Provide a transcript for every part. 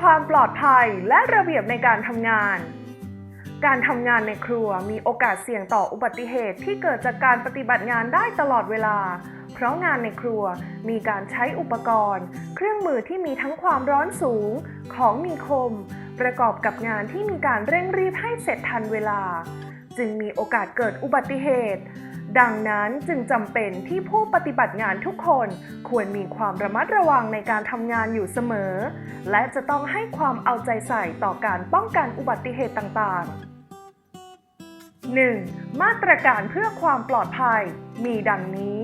ความปลอดภัยและระเบียบในการทำงาน การทำงานในครัวมีโอกาสเสี่ยงต่ออุบัติเหตุที่เกิดจากการปฏิบัติงานได้ตลอดเวลา เพราะงานในครัวมีการใช้อุปกรณ์ เครื่องมือที่มีทั้งความร้อนสูง ของมีคม ประกอบกับงานที่มีการเร่งรีบให้เสร็จทันเวลา จึงมีโอกาสเกิดอุบัติเหตุ ดังนั้นจึงจำเป็นที่ผู้ปฏิบัติงานทุกคนควรมีความระมัดระวังในการทำงานอยู่เสมอ และจะต้องให้ความเอาใจใส่ต่อการป้องกันอุบัติเหตุต่างๆ 1. มาตรการเพื่อความปลอดภัย มีดังนี้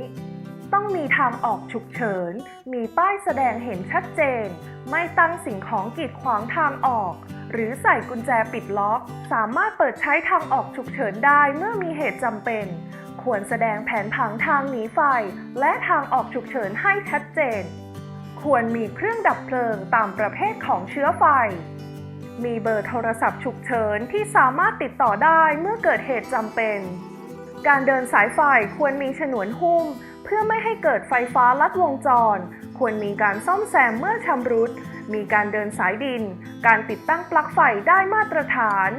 ต้องมีทางออกฉุกเฉิน มีป้ายแสดงเห็นชัดเจน ไม่ตั้งสิ่งของกีดขวางทางออก หรือใส่กุญแจปิดล็อก สามารถเปิดใช้ทางออกฉุกเฉินได้เมื่อมีเหตุจำเป็น ควรแสดงแผนผังทางหนีไฟ และทางออกฉุกเฉินให้ชัดเจน ควรมีเครื่องดับเพลิงตามประเภทของเชื้อไฟ มีเบอร์โทรศัพท์ฉุกเฉินที่สามารถติดต่อได้เมื่อเกิดเหตุจำเป็น การเดินสายไฟควรมีฉนวนหุ้ม เพื่อไม่ให้เกิดไฟฟ้าลัดวงจร ควรมีการซ่อมแซมเมื่อชำรุด มีการเดินสายดิน การติดตั้งปลั๊กไฟได้มาตรฐาน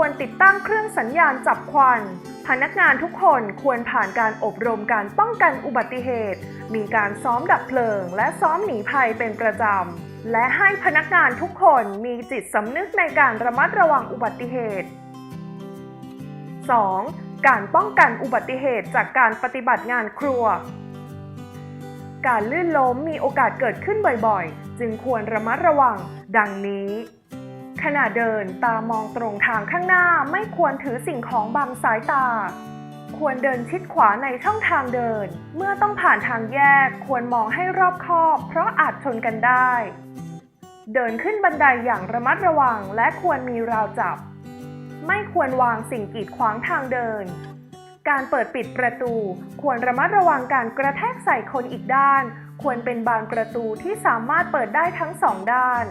ควรติดตั้งเครื่องสัญญาณจับควัน พนักงานทุกคนควรผ่านการอบรมการป้องกันอุบัติเหตุ มีการซ้อมดับเพลิง และซ้อมหนีภัยเป็นประจำ และให้พนักงานทุกคนมีจิตสำนึกในการระมัดระวังอุบัติเหตุ 2. การป้องกันอุบัติเหตุจากการปฏิบัติงานครัว การลื่นล้มมีโอกาสเกิดขึ้นบ่อยๆ จึงควรระมัดระวัง ดังนี้ ขณะเดินตามองตรงทางข้างหน้าไม่ควรถือสิ่งของบังสายตา ควรเดินชิดขวาในช่องทางเดิน เมื่อต้องผ่านทางแยกควรมองให้รอบคอบ เพราะอาจชนกันได้ เดินขึ้นบันไดอย่างระมัดระวังและควรมีราวจับ ไม่ควรวางสิ่งกีดขวางทางเดิน การเปิดปิดประตู ควรระมัดระวังการกระแทกใส่คนอีกด้าน ควรเป็นบานประตูที่สามารถเปิดได้ทั้งสองด้าน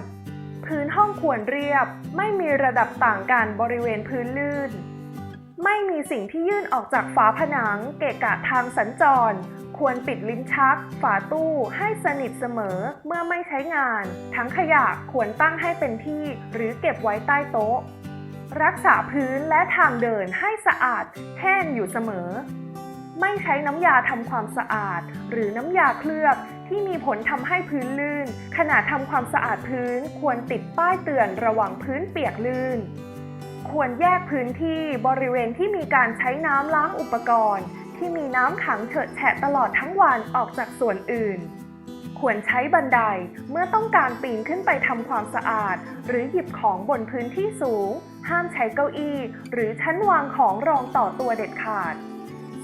พื้นห้องควรเรียบ ไม่มีระดับต่างกันบริเวณพื้นลื่น ไม่มีสิ่งที่ยื่นออกจากฝาผนัง เกะกะทางสัญจร ควรปิดลิ้นชัก ฝาตู้ให้สนิทเสมอเมื่อไม่ใช้งาน ทั้งขยะควรตั้งให้เป็นที่หรือเก็บไว้ใต้โต๊ะ รักษาพื้นและทางเดินให้สะอาดแห้งอยู่เสมอ ไม่ใช้น้ำยาทำความสะอาด หรือน้ำยาเคลือบ ที่มีผลทำให้พื้นลื่น ขณะทำความสะอาดพื้นควรติดป้ายเตือนระวังพื้นเปียกลื่น ควรแยกพื้นที่บริเวณที่มีการใช้น้ำล้างอุปกรณ์ ที่มีน้ำขังเฉอะแฉะตลอดทั้งวันออกจากส่วนอื่น ควรใช้บันไดเมื่อต้องการปีนขึ้นไปทำความสะอาด หรือหยิบของบนพื้นที่สูง ห้ามใช้เก้าอี้ หรือชั้นวางของรองต่อตัวเด็ดขาด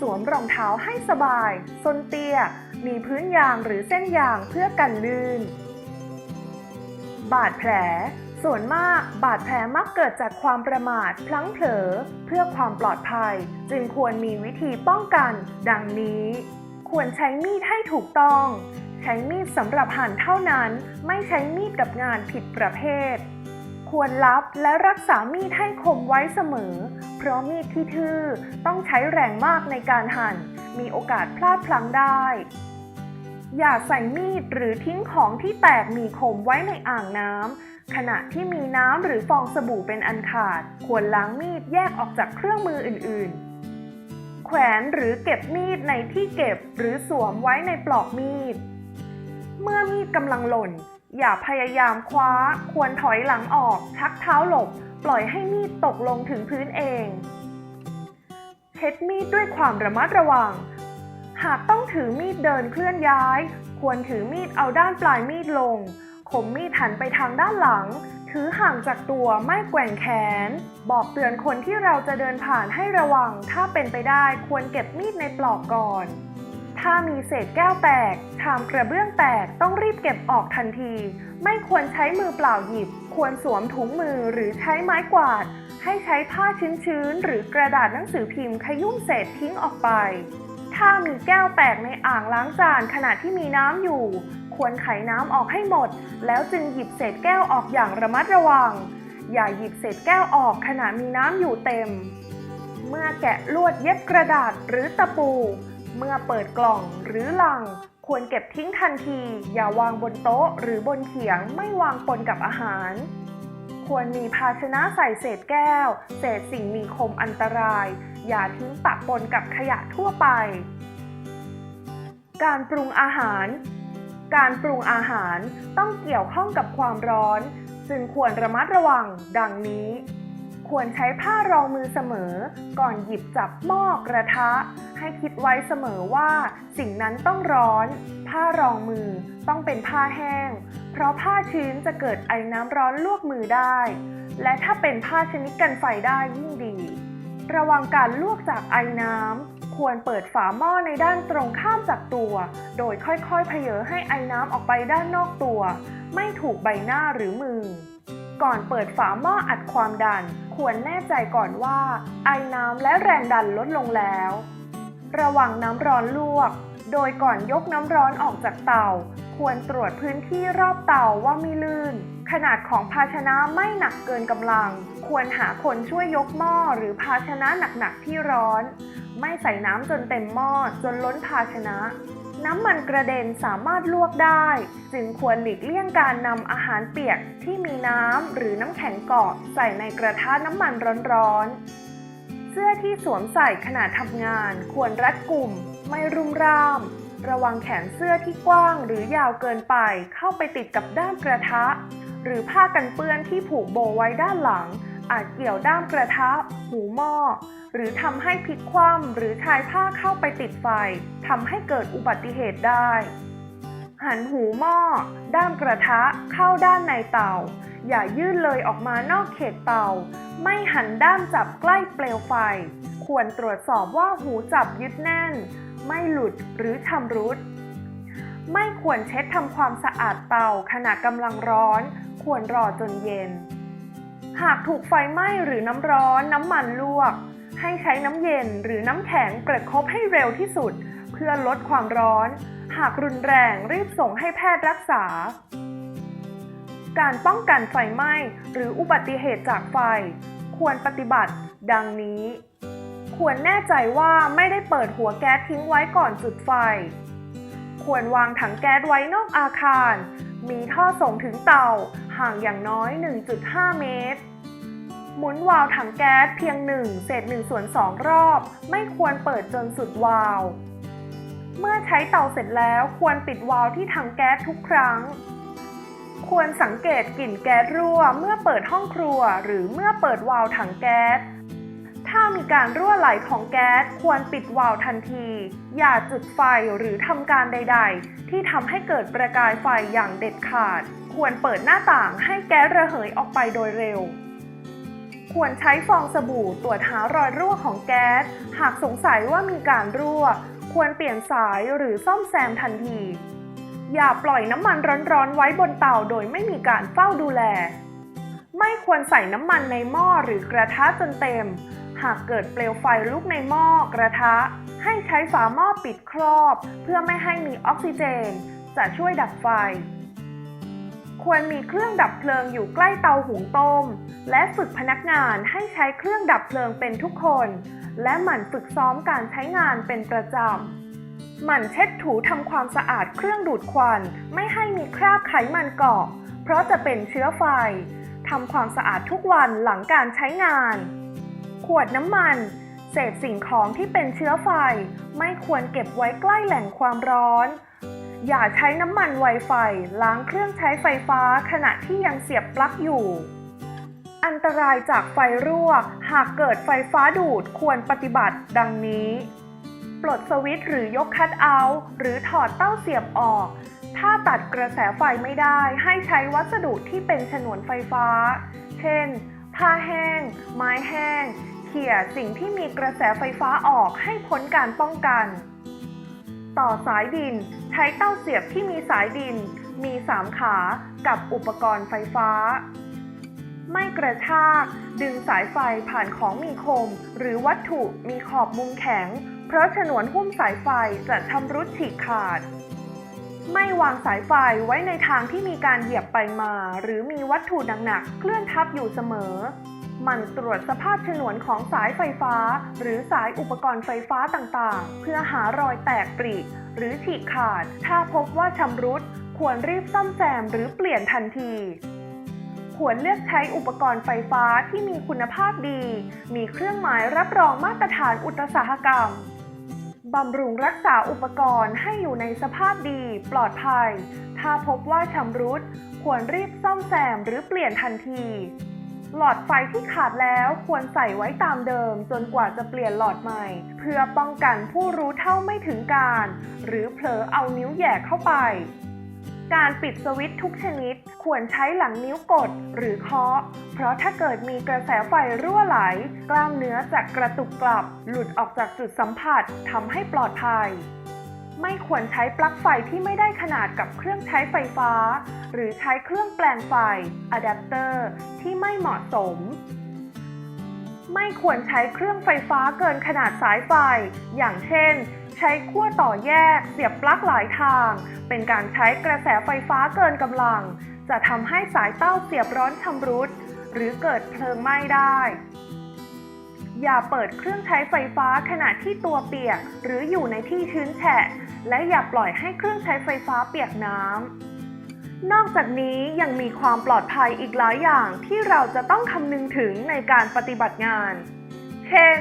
วมรองเท้าให้สบาย ส้นเตี้ย มีพื้นยางหรือเส้นยางเพื่อกันลื่น บาดแผล ส่วนมากบาดแผลมักเกิดจากความประมาทพลั้งเผลอ เพื่อความปลอดภัย จึงควรมีวิธีป้องกัน ดังนี้ ควรใช้มีดให้ถูกต้อง ใช้มีดสำหรับหั่นเท่านั้น ไม่ใช้มีดกับงานผิดประเภท ควรลับและรักษามีดให้คมไว้เสมอ เพราะมีดที่ทื่อต้องใช้แรงมากในการหั่น มีโอกาสพลาดพลั้งได้ อย่าใส่มีดหรือทิ้งของที่แตกมีคมไว้ในอ่างน้ำขณะที่มีน้ำหรือฟองสบู่เป็นอันขาด ควรล้างมีดแยกออกจากเครื่องมืออื่น ๆแขวนหรือเก็บมีดในที่เก็บหรือสวมไว้ในปลอกมีด เมื่อมีดกำลังหล่น อย่าพยายามคว้า ควรถอยหลังออก ชักเท้าหลบ ปล่อยให้มีดตกลงถึงพื้นเอง เช็ดมีดด้วยความระมัดระวัง หากต้องถือมีดเดินเคลื่อนย้าย ควรถือมีดเอาด้านปลายมีดลงคมมีดหันไปทางด้านหลัง ถือห่างจากตัวไม่แกว่งแขน บอกเตือนคนที่เราจะเดินผ่านให้ระวัง ถ้าเป็นไปได้ควรเก็บมีดในปลอกก่อน ถ้ามีเศษแก้วแตก ชามกระเบื้องแตกต้องรีบเก็บออกทันที ไม่ควรใช้มือเปล่าหยิบ ควรสวมถุงมือหรือใช้ไม้กวาด ให้ใช้ผ้าชื้นๆ หรือกระดาษหนังสือพิมพ์ขยุ่มเศษทิ้งออกไป ถ้ามีแก้วแตกในอ่างล้างจานขณะที่มีน้ำอยู่ ควรไขน้ำออกให้หมด แล้วจึงหยิบเศษแก้วออกอย่างระมัดระวัง อย่าหยิบเศษแก้วออกขณะมีน้ำอยู่เต็ม เมื่อแกะลวดเย็บกระดาษหรือตะปู เมื่อเปิดกล่องหรือลัง ควรเก็บทิ้งทันที อย่าวางบนโต๊ะหรือบนเขียงไม่วางปนกับอาหาร ควรมีภาชนะใส่เศษแก้ว เศษสิ่งมีคมอันตราย อย่าทิ้งปะปนกับขยะทั่วไป การปรุงอาหาร การปรุงอาหารต้องเกี่ยวข้องกับความร้อน จึงควรระมัดระวังดังนี้ ควรใช้ผ้ารองมือเสมอ ก่อนหยิบจับหม้อกระทะ ให้คิดไว้เสมอว่า สิ่งนั้นต้องร้อน ผ้ารองมือต้องเป็นผ้าแห้ง เพราะผ้าชื้นจะเกิดไอน้ำร้อนลวกมือได้ และถ้าเป็นผ้าชนิดกันไฟได้ยิ่งดี ระวังการลวกจากไอน้ำควรเปิดฝาหม้อในด้านตรงข้ามจากตัว โดยค่อยๆเพเยอให้ไอน้ำออกไปด้านนอกตัว ไม่ถูกใบหน้าหรือมือก่อนเปิดฝาหม้ออัดความดัน ควรแน่ใจก่อนว่า ไอน้ำและแรงดันลดลงแล้ว ระวังน้ำร้อนลวก โดยก่อนยกน้ำร้อนออกจากเตา ควรตรวจพื้นที่รอบเตาว่าไม่ลื่น ขนาดของภาชนะไม่หนักเกินกำลัง ควรหาคนช่วยยกหม้อหรือภาชนะหนักๆที่ร้อน ไม่ใส่น้ำจนเต็มหม้อจนล้นภาชนะ น้ำมันกระเด็นสามารถลวกได้ จึงควรหลีกเลี่ยงการนำอาหารเปียกที่มีน้ำหรือน้ำแข็งเกาะใส่ในกระทะน้ำมันร้อนๆ เสื้อที่สวมใส่ขณะทำงาน ควรรัดกลุ่ม ไม่รุมร่าม ระวังแขนเสื้อที่กว้างหรือยาวเกินไปเข้าไปติดกับด้ามกระทะ หรือผ้ากันเปื้อนที่ผูกโบไว้ด้านหลัง อาจเกี่ยวด้ามกระทะ หูหม้อ หรือทำให้พลิกคว่ำหรือชายผ้าเข้าไปติดไฟทำให้เกิดอุบัติเหตุได้ หันหูหม้อ ด้ามกระทะเข้าด้านในเตา อย่ายื่นเลยออกมานอกเขตเตา ไม่หันด้ามจับใกล้เปลวไฟ ควรตรวจสอบว่าหูจับยึดแน่น ไม่หลุดหรือชำรุดไม่ควรเช็ดทำความสะอาดเตาขณะกำลังร้อน ควรรอจนเย็น หากถูกไฟไหม้หรือน้ำร้อนน้ำมันลวก ให้ใช้น้ำเย็นหรือน้ำแข็งประคบให้เร็วที่สุด เพื่อลดความร้อน หากรุนแรงรีบส่งให้แพทย์รักษา การป้องกันไฟไหม้หรืออุบัติเหตุจากไฟ ควรปฏิบัติ ดังนี้ ควรแน่ใจว่าไม่ได้เปิดหัวแก๊สทิ้งไว้ก่อนจุดไฟ ควรวางถังแก๊สไว้นอกอาคาร มีท่อส่งถึงเตา ห่างอย่างน้อย 1.5 เมตร หมุนวาล์วถังแก๊สเพียง 1 เศษ1ส่วน2รอบ ไม่ควรเปิดจนสุดวาล์ว เมื่อใช้เตาเสร็จแล้วควรปิดวาล์วที่ถังแก๊สทุกครั้ง ควรสังเกตกลิ่นแก๊สรั่วเมื่อเปิดห้องครัว หรือเมื่อเปิดวาล์วถังแก๊ส ถ้ามีการรั่วไหลของแก๊สควรปิดวาล์วทันที อย่าจุดไฟหรือทำการใด ๆ ที่ทำให้เกิดประกายไฟอย่างเด็ดขาด ควรเปิดหน้าต่างให้แก๊สระเหยออกไปโดยเร็ว ควรใช้ฟองสบู่ตรวจหารอยรั่วของแก๊ส หากสงสัยว่ามีการรั่ว ควรเปลี่ยนสายหรือซ่อมแซมทันที อย่าปล่อยน้ำมันร้อนๆไว้บนเตาโดยไม่มีการเฝ้าดูแล ไม่ควรใส่น้ำมันในหม้อหรือกระทะจนเต็ม หากเกิดเปลวไฟลุกในหม้อกระทะ ให้ใช้ฝาหม้อปิดครอบ เพื่อไม่ให้มีออกซิเจน จะช่วยดับไฟ ควรมีเครื่องดับเพลิงอยู่ใกล้เตาหุงต้ม และฝึกพนักงานให้ใช้เครื่องดับเพลิงเป็นทุกคน และหมั่นฝึกซ้อมการใช้งานเป็นประจำหมั่นเช็ดถูทำความสะอาดเครื่องดูดควัน ไม่ให้มีคราบไขมันเกาะ เพราะจะเป็นเชื้อไฟ ทำความสะอาดทุกวันหลังการใช้งาน ขวดน้ำมัน เศษสิ่งของที่เป็นเชื้อไฟ ไม่ควรเก็บไว้ใกล้แหล่งความร้อน อย่าใช้น้ำมันไวไฟล้างเครื่องใช้ไฟฟ้าขณะที่ยังเสียบปลั๊กอยู่ อันตรายจากไฟรั่ว หากเกิดไฟฟ้าดูดควรปฏิบัติดังนี้ ปลดสวิตช์หรือยกคัทเอาท์หรือถอดเต้าเสียบออก ถ้าตัดกระแสไฟไม่ได้ให้ใช้วัสดุที่เป็นฉนวนไฟฟ้า เช่นผ้าแห้ง ไม้แห้ง ขี่ยสิ่งที่มีกระแสไฟฟ้าออกให้พ้นการป้องกัน ต่อสายดินใช้เต้าเสียบที่มีสายดิน มี3ขากับอุปกรณ์ไฟฟ้า ไม่กระชากดึงสายไฟผ่านของมีคม หรือวัตถุมีขอบมุมแข็ง เพราะฉนวนหุ้มสายไฟจะชำรุดฉีกขาด ไม่วางสายไฟไว้ในทางที่มีการเหยียบไปมา หรือมีวัตถุหนักๆเคลื่อนทับอยู่เสมอ มั่นตรวจสภาพฉนวนของสายไฟฟ้า หรือสายอุปกรณ์ไฟฟ้าต่างๆ เพื่อหารอยแตกปริหรือฉีกขาด ถ้าพบว่าชำรุด ควรรีบซ่อมแซมหรือเปลี่ยนทันที ควรเลือกใช้อุปกรณ์ไฟฟ้าที่มีคุณภาพดี มีเครื่องหมายรับรองมาตรฐานอุตสาหกรรมบำรุงรักษาอุปกรณ์ให้อยู่ในสภาพดี ปลอดภัย ถ้าพบว่าชำรุด ควรรีบซ่อมแซมหรือเปลี่ยนทันที หลอดไฟที่ขาดแล้วควรใส่ไว้ตามเดิม จนกว่าจะเปลี่ยนหลอดใหม่ เพื่อป้องกันผู้รู้เท่าไม่ถึงการ หรือเผลอเอานิ้วแย่เข้าไป การปิดสวิตช์ทุกชนิด ควรใช้หลังนิ้วกดหรือเคาะ เพราะถ้าเกิดมีกระแสไฟรั่วไหล กล้ามเนื้อจะกระตุกกลับ หลุดออกจากจุดสัมผัสทำให้ปลอดภัย ไม่ควรใช้ปลั๊กไฟที่ไม่ได้ขนาดกับเครื่องใช้ไฟฟ้า หรือใช้เครื่องแปลงไฟอะแดปเตอร์ที่ไม่เหมาะสม ไม่ควรใช้เครื่องไฟฟ้าเกินขนาดสายไฟ อย่างเช่น ใช้ขั้วต่อแยก เสียบปลั๊กหลายทาง เป็นการใช้กระแสไฟฟ้าเกินกำลัง จะทำให้สายเต้าเสียบร้อนชำรุด หรือเกิดเพลิงไหม้ได้อย่าเปิดเครื่องใช้ไฟฟ้าขณะที่ตัวเปียก หรืออยู่ในที่ชื้นแฉะ และอย่าปล่อยให้เครื่องใช้ไฟฟ้าเปียกน้ำ นอกจากนี้ยังมีความปลอดภัยอีกหลายอย่างที่เราจะต้องคำนึงถึงในการปฏิบัติงาน เช่น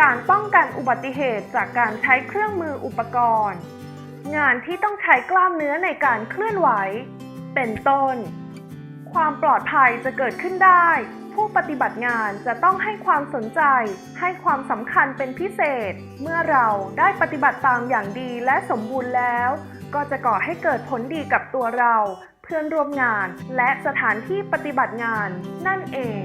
การป้องกันอุบัติเหตุจากการใช้เครื่องมืออุปกรณ์ งานที่ต้องใช้กล้ามเนื้อในการเคลื่อนไหว เป็นต้น ความปลอดภัยจะเกิดขึ้นได้ ผู้ปฏิบัติงานจะต้องให้ความสนใจ ให้ความสำคัญเป็นพิเศษ เมื่อเราได้ปฏิบัติตามอย่างดีและสมบูรณ์แล้ว ก็จะก่อให้เกิดผลดีกับตัวเรา เพื่อนร่วมงานและสถานที่ปฏิบัติงานนั่นเอง